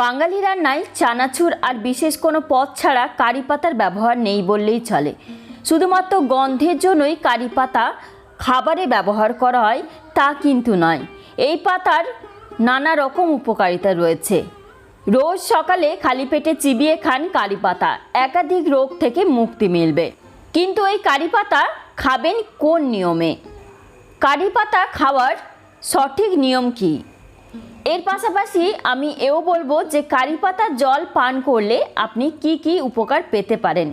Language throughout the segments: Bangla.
বাঙালি রান্নায় চানাচুর আর বিশেষ কোনো পদ ছাড়া কারি পাতার ব্যবহার নেই বললেই চলে। শুধুমাত্র গন্ধের জন্যই কারি পাতা খাবারে ব্যবহার করা হয়, তা কিন্তু নয়। এই পাতার নানা রকম উপকারিতা রয়েছে। রোজ সকালে খালি পেটে চিবিয়ে খান কারি পাতা, একাধিক রোগ থেকে মুক্তি মিলবে। কিন্তু এই কারি পাতা খাবেন কোন নিয়মে? কারি পাতা খাওয়ার সঠিক নিয়ম কী? এর পাশাপাশি আমি এও বলব যে কারি পাতার জল পান করলে আপনি কি কি উপকার পেতে পারেন?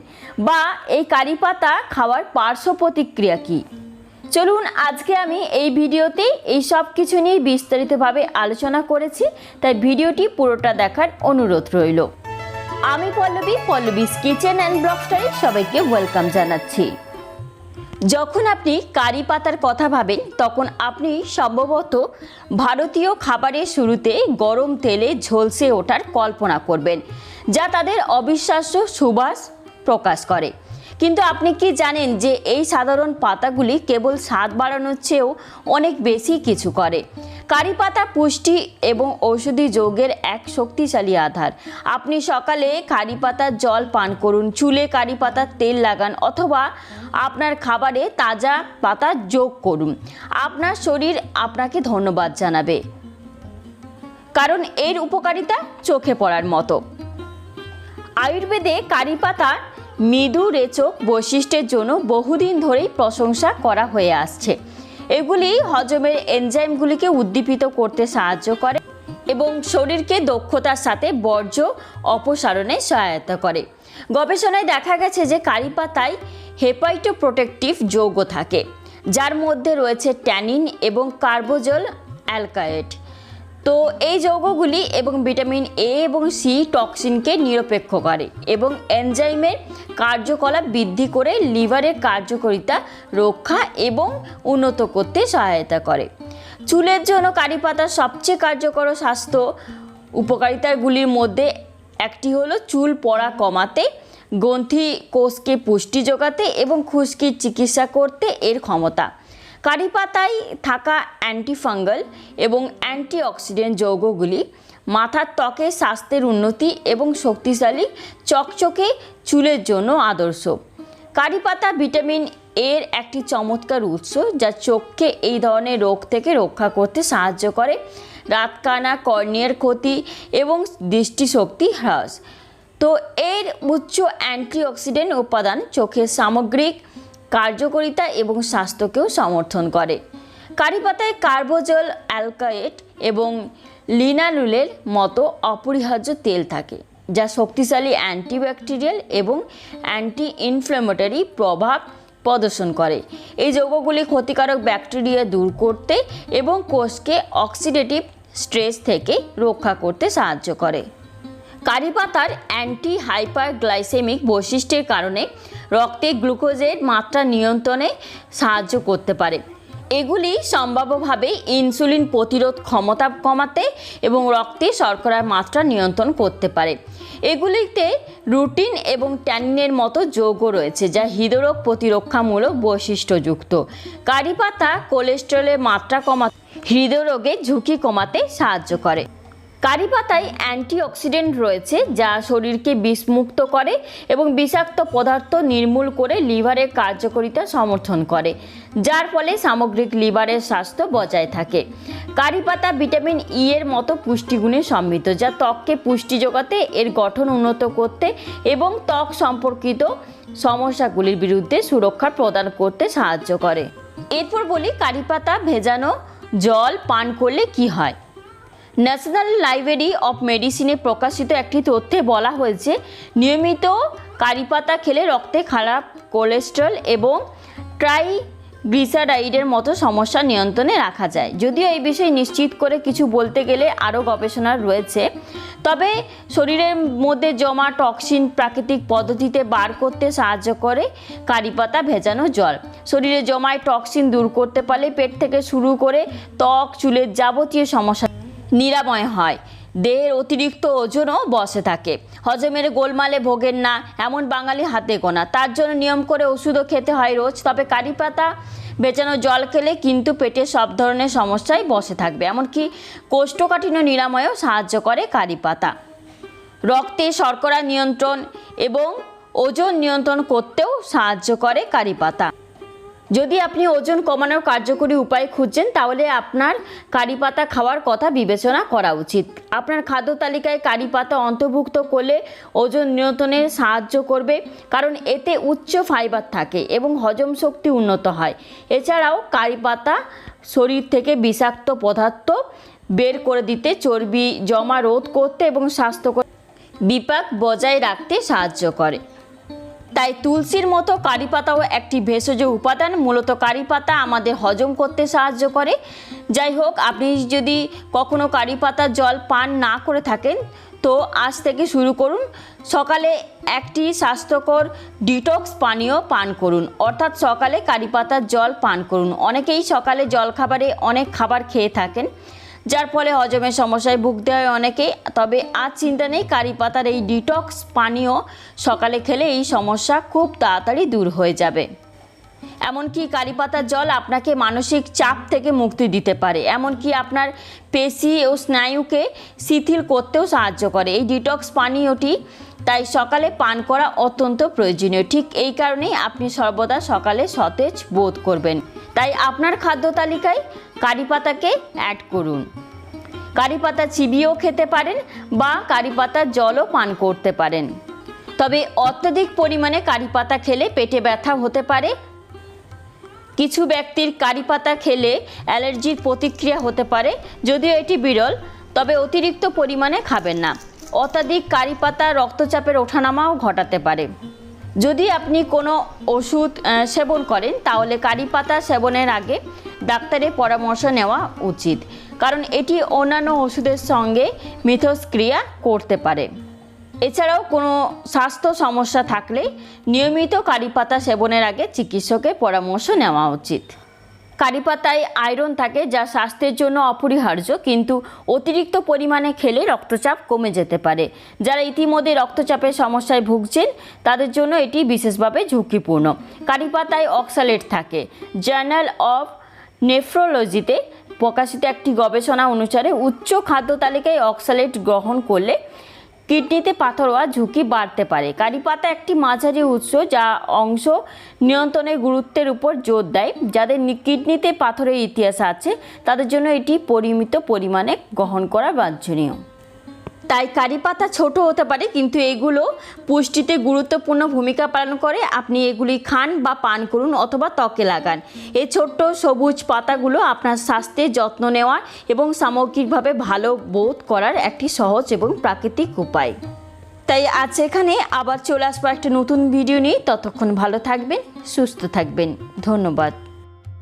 বা এই কারি পাতা খাওয়ার পার্শ্ব প্রতিক্রিয়া কী? চলুন আজকে আমি এই ভিডিওতে এই সব কিছু নিয়ে বিস্তারিতভাবে আলোচনা করেছি, তাই ভিডিওটি পুরোটা দেখার অনুরোধ রইল। আমি Pallavi Pallavi's kitchen and blog style সবাইকে ওয়েলকাম জানাচ্ছি। যখন আপনি কারি পাতার কথা ভাবেন, তখন আপনি সম্ভবত ভারতীয় খাবারের শুরুতে গরম তেলে ঝলসে ওঠার কল্পনা করবেন, যা তাদের অবিশ্বাস্য সুবাস প্রকাশ করে। কিন্তু আপনি কি জানেন যে এই সাধারণ পাতাগুলি কেবল স্বাদ বাড়ানোর চেয়েও অনেক বেশি কিছু করে? কারি পাতা, পুষ্টি এবং ঔষধি যৌগের এক শক্তিশালী আধার। আপনি সকালে কারি পাতার জল পান করুন, চুলে কারি পাতার তেল লাগান অথবা আপনার খাবারে তাজা পাতা যোগ করুন। আপনার শরীর আপনাকে ধন্যবাদ জানাবে। কারণ এর উপকারিতা চোখে পড়ার মতো। আয়ুর্বেদে কারি পাতা মৃদু রেচক বৈশিষ্ট্যের জন্য বহুদিন ধরেই প্রশংসা করা হয়ে আসছে। এগুলি হজমের এনজাইমগুলিকে উদ্দীপিত করতে সাহায্য করে এবং শরীরকে দক্ষতার সাথে বর্জ্য অপসারণে সহায়তা করে। গবেষণায় দেখা গেছে যে কারি পাতায় হেপাইটো প্রোটেকটিভ যৌগ থাকে, যার মধ্যে রয়েছে ট্যানিন এবং কার্বোজল অ্যালকায়েট তো এই যৌগগুলি এবং ভিটামিন এ এবং সি টক্সিনকে নিরপেক্ষ করে এবং এনজাইমের কার্যকলাপ বৃদ্ধি করে লিভারের কার্যকারিতা রক্ষা এবং উন্নত করতে সহায়তা করে। চুলের জন্য কারি পাতার সবচেয়ে কার্যকর স্বাস্থ্য উপকারিতাগুলির মধ্যে একটি হলো চুল পড়া কমাতে, গ্রন্থি কোষকে পুষ্টি যোগাতে এবং খুশকির চিকিৎসা করতে এর ক্ষমতা। কারি পাতায় থাকা অ্যান্টিফাঙ্গাল এবং অ্যান্টিঅক্সিডেন্ট যৌগগুলি মাথার ত্বকের স্বাস্থ্যের উন্নতি এবং শক্তিশালী চকচকে চুলের জন্য আদর্শ। কারি পাতা ভিটামিন এর একটি চমৎকার উৎস যা চোখকে এই ধরনের রোগ থেকে রক্ষা করতে সাহায্য করে। রাতকানা, কর্নিয়ার ক্ষতি এবং দৃষ্টিশক্তি হ্রাস। তো এর উচ্চ অ্যান্টিঅক্সিডেন্ট উপাদান চোখের সামগ্রিক কার্যকারিতা এবং স্বাস্থ্যকেও সমর্থন করে। কারি পাতায় কার্বোজল অ্যালকায়েট এবং লিনালুলের মতো অপরিহার্য তেল থাকে, যা শক্তিশালী অ্যান্টিব্যাকটেরিয়াল এবং অ্যান্টি ইনফ্ল্যামেটরি প্রভাব প্রদর্শন করে। এই যৌগগুলি ক্ষতিকারক ব্যাকটেরিয়া দূর করতে এবং কোষকে অক্সিডেটিভ স্ট্রেস থেকে রক্ষা করতে সাহায্য করে। কারি পাতার অ্যান্টি হাইপারগ্লাইসেমিক বৈশিষ্ট্যের কারণে রক্তে গ্লুকোজের মাত্রা নিয়ন্ত্রণে সাহায্য করতে পারে। এগুলি সম্ভাব্যভাবে ইনসুলিন প্রতিরোধ ক্ষমতা কমাতে এবং রক্তে শর্করার মাত্রা নিয়ন্ত্রণ করতে পারে। এগুলিতে রুটিন এবং ট্যানিনের মতো যৌগ রয়েছে, যা হৃদরোগ প্রতিরক্ষামূলক বৈশিষ্ট্যযুক্ত। কারি পাতা কোলেস্টেরলের মাত্রা কমাতে, হৃদরোগের ঝুঁকি কমাতে সাহায্য করে। কারি পাতায় অ্যান্টিঅক্সিডেন্ট রয়েছে, যা শরীরকে বিষমুক্ত করে এবং বিষাক্ত পদার্থ নির্মূল করে লিভারের কার্যকারিতা সমর্থন করে, যার ফলে সামগ্রিক লিভারের স্বাস্থ্য বজায় থাকে। কারি পাতা ভিটামিন ই এর মতো পুষ্টিগুণে সমৃদ্ধ, যা ত্বককে পুষ্টি যোগাতে, এর গঠন উন্নত করতে এবং ত্বক সম্পর্কিত সমস্যাগুলির বিরুদ্ধে সুরক্ষা প্রদান করতে সাহায্য করে। এরপর বলি কারি পাতা ভেজানো জল পান করলে কি হয়? ন্যাশনাল লাইব্রেরি অফ মেডিসিনে প্রকাশিত একটি তথ্যে বলা হয়েছে, নিয়মিত কারি পাতা খেলে রক্তে খারাপ কোলেস্ট্রল এবং ট্রাইগ্লিসারাইডের মতো সমস্যা নিয়ন্ত্রণে রাখা যায়। যদিও এই বিষয়ে নিশ্চিত করে কিছু বলতে গেলে আরও গবেষণা রয়েছে, তবে শরীরের মধ্যে জমা টক্সিন প্রাকৃতিক পদ্ধতিতে বার করতে সাহায্য করে কারি পাতা ভেজানো জল। শরীরে জমায় টক্সিন দূর করতে পারলে পেট থেকে শুরু করে ত্বক, চুলের যাবতীয় সমস্যা নিরাময় হয়। দেহের অতিরিক্ত ওজনও বসে থাকে। হজমের গোলমালে ভোগেন না, এমন বাঙালি হাতে গোনা। তার জন্য নিয়ম করে ওষুধও খেতে হয় রোজ, তবে কারি পাতা বেচানো জল খেলে কিন্তু পেটে সব ধরনের সমস্যাই বসে থাকবে। এমনকি কোষ্ঠকাঠিন্য নিরাময়েও সাহায্য করে কারি পাতা। রক্তে শর্করা নিয়ন্ত্রণ এবং ওজন নিয়ন্ত্রণ করতেও সাহায্য করে কারি পাতা। যদি আপনি ওজন কমানোর কার্যকরী উপায় খুঁজছেন, তাহলে আপনার কারি পাতা খাওয়ার কথা বিবেচনা করা উচিত। আপনার খাদ্য তালিকায় কারি পাতা অন্তর্ভুক্ত করলে ওজন নিয়ন্ত্রণে সাহায্য করবে, কারণ এতে উচ্চ ফাইবার থাকে এবং হজম শক্তি উন্নত হয়। এছাড়াও কারি পাতা শরীর থেকে বিষাক্ত পদার্থ বের করে দিতে চর্বি জমা রোধ করতে এবং স্বাস্থ্যকর বিপাক বজায় রাখতে সাহায্য করে। তাই তুলসীর মতো কারি পাতাও একটি ভেষজ উপাদান। মূলত কারি পাতা আমাদের হজম করতে সাহায্য করে। যাই হোক, আপনি যদি কখনো কারি পাতার জল পান না করে থাকেন, তো আজ থেকে শুরু করুন। সকালে একটি স্বাস্থ্যকর ডিটক্স পানীয় পান করুন। অর্থাৎ সকালে কারি পাতার জল পান করুন। অনেকেই সকালে জলখাবারে অনেক খাবার খেয়ে থাকেন। যার ফলে হজমের সমস্যায় ভুগতে হয় অনেকেই তবে আজ চিন্তা নেই, কারি পাতার এই ডিটক্স পানীয় সকালে খেলে এই সমস্যা খুব তাড়াতাড়ি দূর হয়ে যাবে। এমনকি কারি পাতার জল আপনাকে মানসিক চাপ থেকে মুক্তি দিতে পারে। এমনকি আপনার পেশি ও স্নায়ুকে শিথিল করতেও সাহায্য করে। এই ডিটক্স পানীয়টি তাই সকালে পান করা অত্যন্ত প্রয়োজনীয়। ঠিক এই কারণেই আপনি সর্বদা সকালে সতেজ বোধ করবেন। তাই আপনার খাদ্য তালিকায় কারি পাতাকে অ্যাড করুন। কারি পাতা চিবিয়েও খেতে পারেন বা কারি পাতার জলও পান করতে পারেন। তবে অত্যধিক পরিমাণে কারি পাতা খেলে পেটে ব্যথা হতে পারে। কিছু ব্যক্তির কারি পাতা খেলে অ্যালার্জির প্রতিক্রিয়া হতে পারে, যদিও এটি বিরল, তবে অতিরিক্ত পরিমাণে খাবেন না। অত্যাধিক কারি পাতা, রক্তচাপের ওঠানামাও ঘটাতে পারে। যদি আপনি কোনো ওষুধ সেবন করেন, তাহলে কারি পাতা সেবনের আগে ডাক্তারের পরামর্শ নেওয়া উচিত। কারণ এটি অন্যান্য ওষুধের সঙ্গে মিথস্ক্রিয়া করতে পারে। এছাড়াও কোনো স্বাস্থ্য সমস্যা থাকলে নিয়মিত কারি পাতা সেবনের আগে চিকিৎসকের পরামর্শ নেওয়া উচিত। কারি পাতায় আয়রন থাকে যা স্বাস্থ্যের জন্য অপরিহার্য, কিন্তু অতিরিক্ত পরিমাণে খেলে রক্তচাপ কমে যেতে পারে। যারা ইতিমধ্যে রক্তচাপের সমস্যায় ভুগছেন, তাদের জন্য এটি বিশেষভাবে ঝুঁকিপূর্ণ। কারি পাতায় অক্সালেট থাকে। জার্নাল অফ নেফ্রোলজিতে প্রকাশিত একটি গবেষণা অনুসারে উচ্চ খাদ্য তালিকায় অক্সালেট গ্রহণ করলে কিডনিতে পাথর হওয়ার ঝুঁকি বাড়তে পারে। কারি পাতা একটি মাঝারি উৎস যা অংশ নিয়ন্ত্রণের গুরুত্বের উপর জোর দেয়। যাদের কিডনিতে পাথরের ইতিহাস আছে, তাদের জন্য এটি পরিমিত পরিমাণে গ্রহণ করা বাঞ্ছনীয়। তাই কারি পাতা ছোট হতে পারে, কিন্তু এগুলো পুষ্টিতে গুরুত্বপূর্ণ ভূমিকা পালন করে। আপনি এগুলি খান বা পান করুন অথবা ত্বকে লাগান। এই ছোট্ট সবুজ পাতাগুলো আপনার স্বাস্থ্যের যত্ন নেওয়ার এবং সামগ্রিকভাবে ভালো বোধ করার একটি সহজ এবং প্রাকৃতিক উপায়। তাই আজ এখানে আবার চলে আসব একটা নতুন ভিডিও নিয়ে। ততক্ষণ ভালো থাকবেন, সুস্থ থাকবেন। ধন্যবাদ।